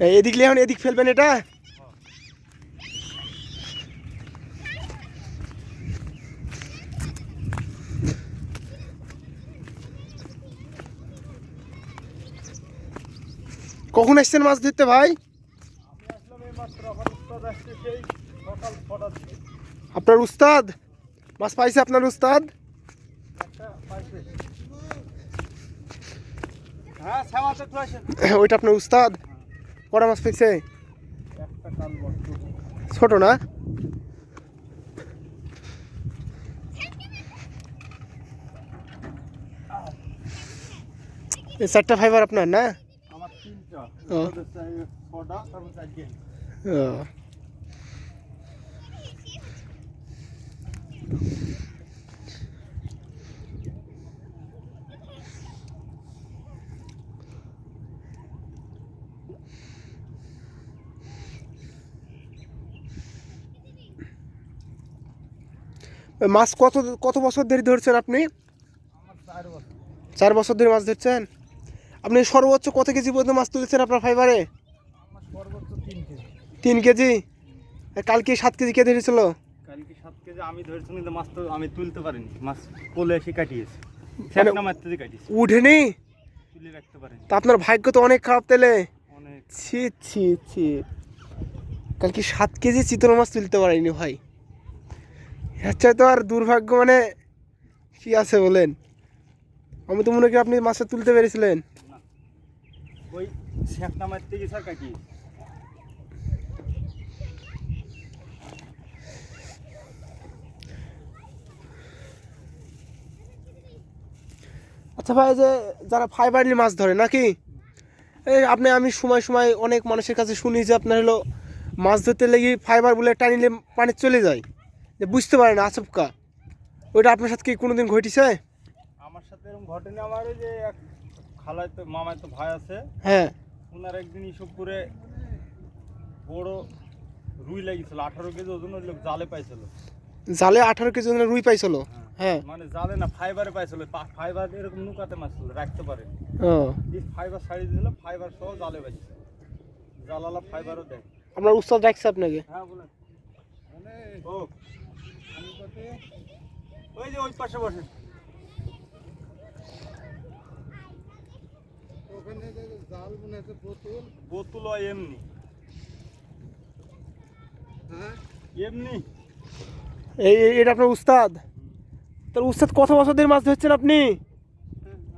এদিক লিয়ে এখন এদিক ফেলবেন এটা। কখন আসছেন মাছ ধরতে ভাই? আপনার উস্তাদ? মাছ পাইছে আপনার উস্তাদ? হ্যাঁ ওইটা আপনার উস্তাদ? কটা মাছ পেয়েছে একটা কাল বস্তু ছোট না? এই চারটা ফাইবার আপনার না আমার তিনটা ও। ওদের চাই ছটা তারপর চারটে ও। ওই মাছ কত কত বছর ধরে ধরছেন আপনি? চার বছর ধরে মাছ ধরছেন? আপনি সর্বোচ্চ কত কেজি পর্যন্ত মাছ তুলেছেন আপনার ফাইবারে? তিন কেজি। কালকে সাত কেজি কে ধরেছিল? কালকে সাত কেজি আমি ধরেছি কিন্তু মাছ তো আমি তুলতে পারিনি। মাছ কোলে এসে কাটিয়েছে। সেটা মারতে দিয়ে উঠেনি? তুলে রাখতে পারিনি। তা আপনার ভাগ্য তো অনেক খারাপ তেলে অনেক। ছি ছি ছি। কালকে সাত কেজি চিতল মাছ তুলতে পারিনি ভাই? হচ্ছে তো আর দুর্ভাগ্য মানে কি আছে বলেন? আমি তো মনে করি আপনি মাছটা তুলতে পেরেছিলেন। ওই শেখনা মারতে গেছে আর আচ্ছা ভাই যে যারা ফাইবারলি মাছ ধরে নাকি? এই আপনি আমি সময় সময় অনেক মানুষের কাছে শুনি যে আপনার হলো মাছ ধরতে লেগে ফাইবার বলে টানিলে পানি চলে যায়। যে বুঝতে পারে না আচমকা। ওইটা আপনার সাথে কি কোনোদিন ঘটিছে? আমার সাথে এরকম ঘটেনি। আমার ওই যে এক খালায় তো মামায় তো ভাই আছে। হ্যাঁ। ওনার একদিন ইসবপুরে বড় রুই লাগিয়েছিল। আঠারো কেজি ওজন ওই লোক জালে পাইছিল। জালে আঠারো কেজি ওজনের রুই পাইছিল? হ্যাঁ। মানে জালে না ফাইবারে পাইছিল। ফাইবার এরকম নুকাতে মাছছিল রাখতে পারে ও। ফাইবার ছাড়ি দিয়েছিল ফাইবার সহ জালে পাইছে। জালালা ফাইবারও দেয়। আপনার উস্তাদ রাখছে আপনাকে। হ্যাঁ বলেন। ও ওই যে ওই পাশে বসেন। জাল মনে হচ্ছে বোতল। বোতল হয় এমনি। হ্যাঁ? এমনি। এই এটা আপনার উস্তাদ? তার উস্তাদ কত বছর ধরে মাছ ধরছেন আপনি?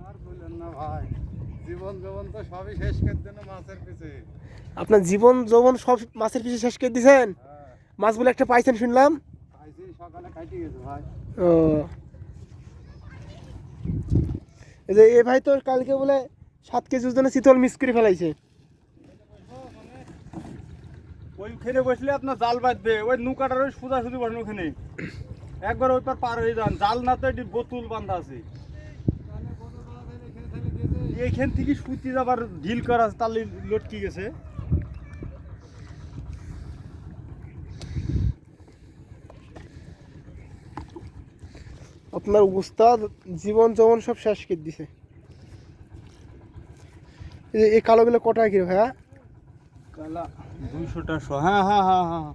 আর বললেন না ভাই। জীবন তো সবই শেষ করে দেন মাছের পিছে। আপনার জীবন যৌবন সব মাছের পিছনে শেষ করে দিয়েছেন? হ্যাঁ। মাছ বলে একটা পাইছেন শুনলাম। এই এ ভাই তো কালকে বলে সাত কেজি ওজনে শীতল মিস করে ফেলাইছে। ওইখানে বসলে আপনার জাল বাঁধবে, ওই নৌকাটার ওই সোজা সুজি বসেন ওখানে। একবার ওই পার পার হয়ে যান, জাল না তো এটি বোতল বাঁধা আছে। এইখান থেকে সুতি যাবার ঢিল করা আছে তার লটকি গেছে। আপনার উস্তাদ জীবন যৌবন সব শেষ করে দিছে। এই যে এই কালোগুলো কটা কি ভাইয়া? কালা দুইশোটা শো হ্যাঁ হ্যাঁ হ্যাঁ হ্যাঁ হ্যাঁ।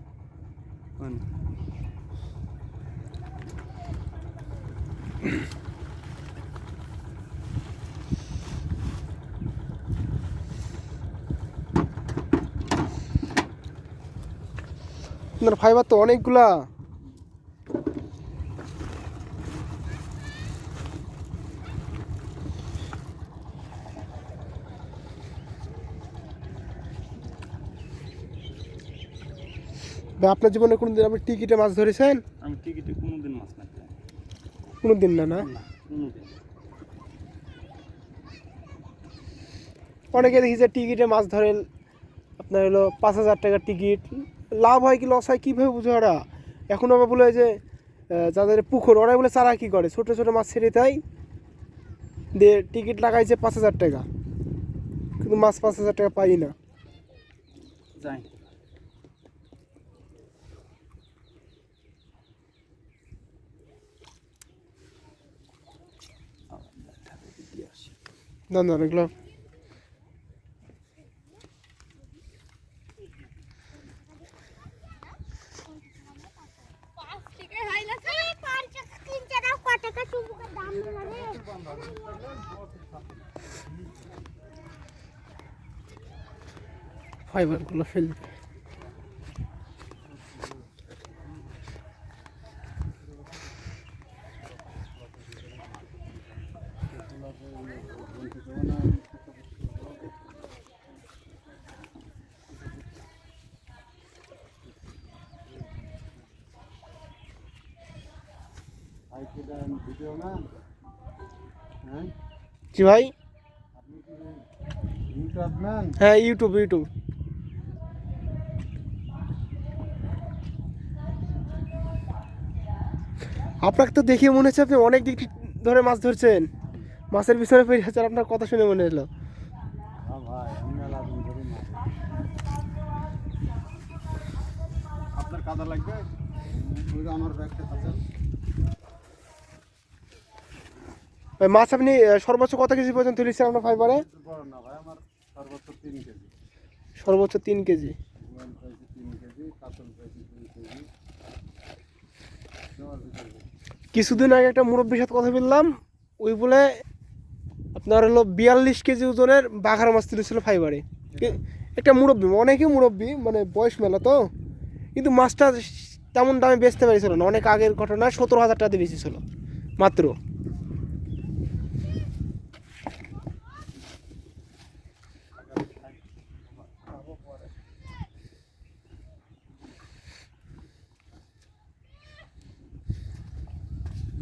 আপনার ফাইবার তো অনেকগুলা। ভাই, আপনার জীবনে কোনোদিন আপনি টিকিটে মাছ ধরেছেন? আমি টিকিটে কোনোদিন মাছ মারতে কোনোদিন না না? না কোনোদিন। অনেকে দেখি যে টিকিটে মাছ ধরে আপনার হলো পাঁচ হাজার টাকার টিকিট। লাভ হয় কি লস হয় কীভাবে বুঝে ওরা? এখন আবার বলে যে যাদের পুকুর ওরাই বলে চারা কী করে? ছোটো ছোটো মাছ ছেড়ে দেয় দিয়ে টিকিট লাগাইছে পাঁচ হাজার টাকা। কিন্তু মাছ পাঁচ হাজার টাকা পাই না। না না এগুলো ফাইবারগুলো ফেলবে জি ভাই? হ্যাঁ ইউটিউব ইউটিউব আপনাকে তো দেখে মনে হচ্ছে আপনি অনেক দিক ধরে মাছ ধরছেন। মাছের পিছনে পেরে যাচ্ছেন আপনার কথা শুনে মনে হলো। আপনার কাদা লাগবে? আমার ব্যাগটা মাছ আপনি সর্বোচ্চ কত কেজি পর্যন্ত তুলেছেন আপনার ফাইবারে? সর্বোচ্চ তিন কেজি। কিছুদিন আগে একটা মুরব্বীর সাথে কথা বললাম, ওই বলে আপনার হলো বিয়াল্লিশ কেজি ওজনের বাঘার মাছ তুলেছিল ফাইবারে। একটা মুরব্বী, অনেকই মুরব্বী মানে বয়স মেলা তো, কিন্তু মাছটা তেমন দামে বেচতে পেরেছিল না, অনেক আগের ঘটনা, সতেরো হাজার টাকা দিয়ে বেচেছিল, মাত্র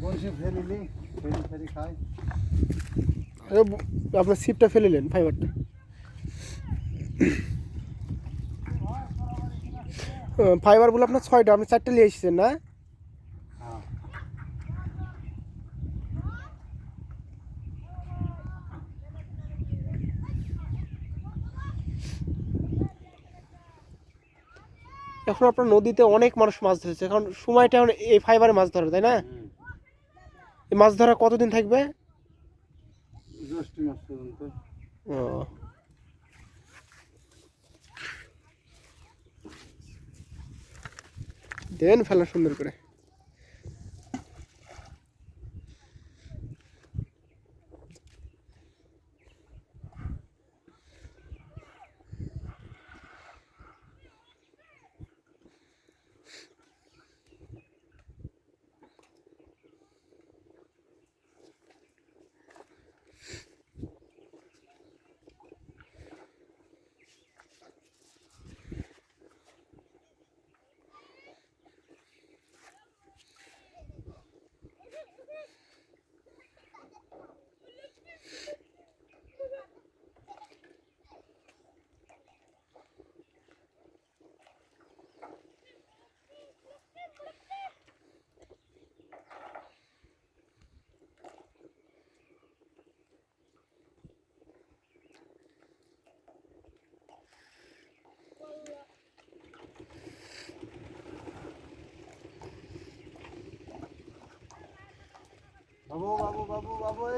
বলছি ফেলিলি ফেলি ফেলি খাই আরে ব- আপনার সিপটা ফেলে নেন ফাইবারটা। ফাইবারগুলো আপনার ছয়টা আপনি চারটে নিয়ে এসেছেন না? এখন আপনার নদীতে অনেক মানুষ মাছ ধরেছে এখন সময়টা এখন এই ফাইবারে মাছ ধরে তাই না? মাছ ধরা কতদিন থাকবে? ও। দেন ফেলা সুন্দর করে।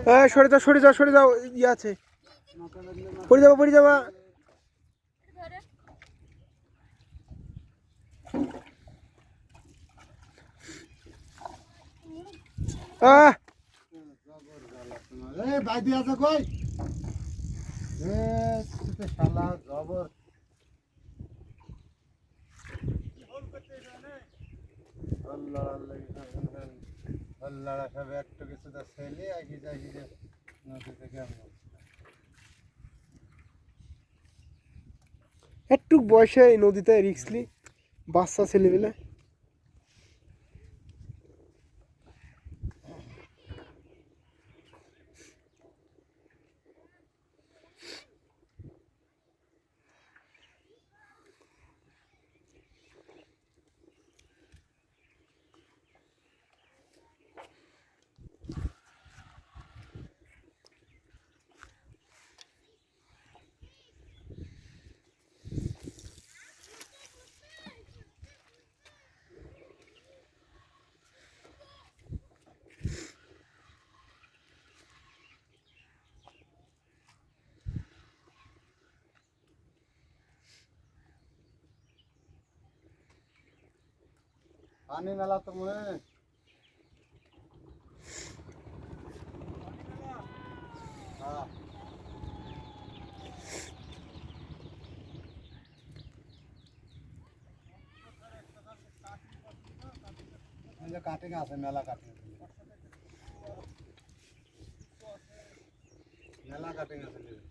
হ্যাঁ সরে যাও সরে যাও সরে যাও ইয়ে আছে। পড়ে যাব পড়ে যাবা। জবর। আল্লাহ আল্লাহ আল্লাহ সব একটু কিছু তো ছেলে আগে যাই যে নদী থেকে একটু বয়সে এই নদীতে রিক্সলি বাচ্চা ছেলেবেলে पानी मिला तुम्हें। हाँ। मुझे काटेंगे यहाँ से? मेला काटेंगे मेला काटेंगे